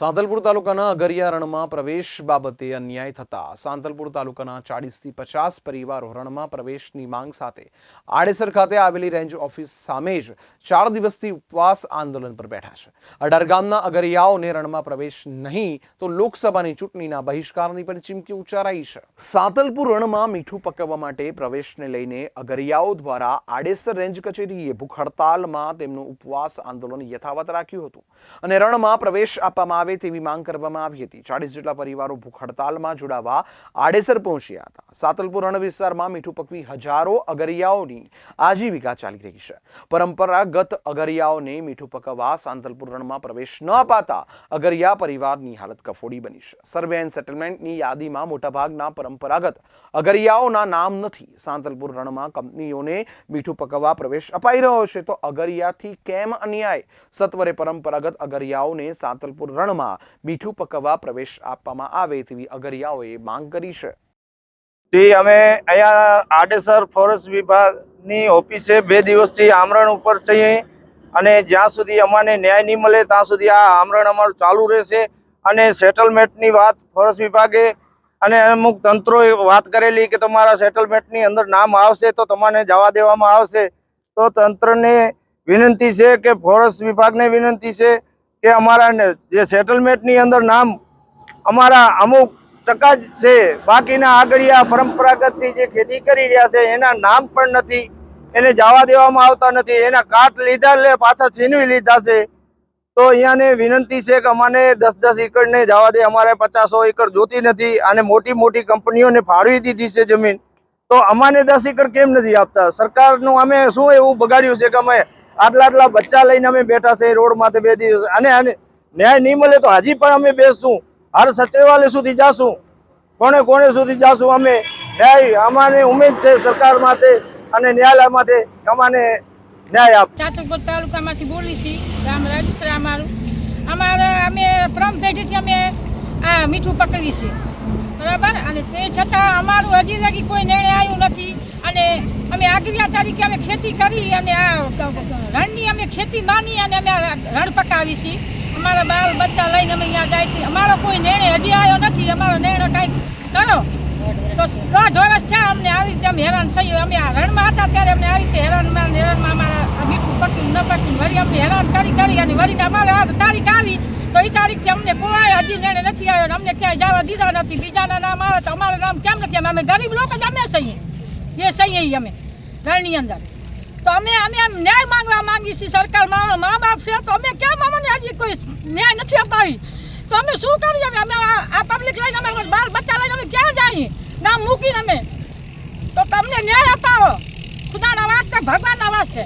સાંતલપુર તાલુકાના અગરિયા રણમાં પ્રવેશ બાબતે અન્યાય થતા સાંતલપુર તાલુકાના ચાળીસથી પચાસ પરિવારો રણમાં પ્રવેશની માંગ સાથે આડેસર ખાતે આવેલી રેન્જ ઓફિસ સામે જ ચાર દિવસથી ઉપવાસ આંદોલન પર બેઠા છે. અઢાર ગામના અગરિયાઓને રણમાં પ્રવેશ નહીં તો લોકસભાની ચૂંટણીના બહિષ્કારની પણ ચીમકી ઉચ્ચારાઈ છે. સાંતલપુર રણમાં મીઠું પકવવા માટે પ્રવેશને લઈને અગરિયાઓ દ્વારા આડેસર રેન્જ કચેરીએ ભૂખ હડતાલમાં તેમનું ઉપવાસ આંદોલન યથાવત રાખ્યું હતું અને રણમાં પ્રવેશ આપવામાં આવે તેવી માંગ કરવામાં આવી હતી. ચાળીસ જેટલા પરિવારો ભૂખ હડતાલમાં જોડાવા આડેસર પહોંચ્યા હતા. સાતલપુર રણ વિસ્તારમાં મીઠું પકવી હજારો અગરિયાઓની આજીવિકા ચાલી રહી છે. પરંપરાગત અગરિયાઓને મીઠું પકવવા સાંતલપુર રણમાં પ્રવેશ ન અપાતા અગરિયા પરિવારની હાલત કફોડી બની છે. સર્વે એન્ડ સેટલમેન્ટની યાદીમાં મોટાભાગના પરંપરાગત અગરિયાઓના નામ નથી. સાંતલપુર રણમાં કંપનીઓને મીઠું પકવવા પ્રવેશ અપાઈ રહ્યો છે. તો અગરિયાથી કેમ અન્યાય? સત્વરે પરંપરાગત અગરિયાઓને સાંતલપુર રણમાં મીઠું પકવવા પ્રવેશ આપવામાં આવે તેવી અગરિયાઓએ માંગ કરી છે. તે અમે અહીંયા આડેસર ફોરેસ્ટ વિભાગની ઓફિસે બે દિવસથી આમરણ ઉપર છીએ અને જ્યાં સુધી અમને ન્યાય નહીં મળે ત્યાં સુધી આ આમરણ અમારું ચાલુ રહેશે અને સેટલમેન્ટની વાત ફોરેસ્ટ વિભાગે અને અમુક તંત્રોએ વાત કરેલી કે તમારા સેટલમેન્ટની અંદર નામ આવશે તો તમને જવા દેવામાં આવશે. તો તંત્રને વિનંતી છે કે ફોરેસ્ટ વિભાગને વિનંતી છે કે અમારા જે સેટલમેન્ટની અંદર નામ અમારા અમુક ટકા જ છે. બાકીના આગળિયા પરંપરાગતથી જે ખેતી કરી રહ્યા છે, એના નામ પણ નથી. એને જવા દેવામાં આવતા નથી. એના કાટ લીધા લે પાછા છીનવી લીધા છે. તો અહીંયાને વિનંતી છે કે અમારે દસ દસ એકરને જવા દે. અમારે પચાસો એકર જોતી નથી અને મોટી મોટી કંપનીઓને ફાળવી દીધી છે જમીન. તો અમાને દસ એકર કેમ નથી આપતા? સરકારનું અમે શું એવું બગાડ્યું છે કે અમે આટલા આટલા બચ્ચા લઈને અમે બેઠા છે રોડ માથે બે દિવસ. અને અને ન્યાય નહીં મળે તો હજી પણ અમે બેસશું. હર સચિવાલય સુધી જાશું. કોણે કોણે સુધી જાશું અમે? ન્યાય અમારી ઉમેદ છે સરકાર માટે અને ન્યાયાલય માટે અમાને ન્યાય આપ. ચાતરપુર તાલુકામાંથી બોલી છીએ ગામ રાજુસરા અમારું. અમારે અમે પ્રમ પેઢીથી અમે આ મીઠું પકડી છીએ બરાબર? અને તે છતાં અમારું હજી લગી કોઈ નિર્ણય આવ્યું નથી. અને અમે આગ્રિયા તરીકે અમે ખેતી કરી અને આ રણની અમે ખેતી માની અને અમે રણ પકાવી છીએ. અમારા બાળ બચ્ચા લઈને અમે અહીંયા જાય છીએ. અમારો કોઈ નિર્ણય હજી આવ્યો નથી. અમારો નિર્ણય કંઈક કરો. તો દોઢ વર્ષ થયા અમને આવી રીતે અમે હેરાન થયું અમે આ રણમાં હતા ત્યારે અમને આવી રીતે હેરાનમાં હેરાનમાં અમારા મીઠું પક્યું ન પક્યું વળી અમને હેરાન કરી કરી અને વળીને અમારે આ તારીખ આવી. તો એ તારીખથી અમને કોઈ હજી નિર્ણય નથી આવ્યો અમને ક્યાંય જવા દીધા નથી. બીજાના નામ આવે તો અમારું નામ કેમ નથી અમે ગરીબ લોકો જ અમે સહીએ જે સહીએ અમે ઘરની અંદર. તો અમે અમે ન્યાય માંગવા માંગીએ છીએ સરકાર, મા બાપ છે, તો અમે કેમ અમને હજી કોઈ ન્યાય નથી અપાવી તો અમે શું કરીએ અમે? અમે આ પબ્લિક લઈને અમે બાર બચ્ચા લઈને અમે ક્યાં જઈએ? નામ મૂકીને અમે. તો તમને ન્યાય અપાવો. ખુદાના વાસ્તે, ભગવાનના વાસ્તે.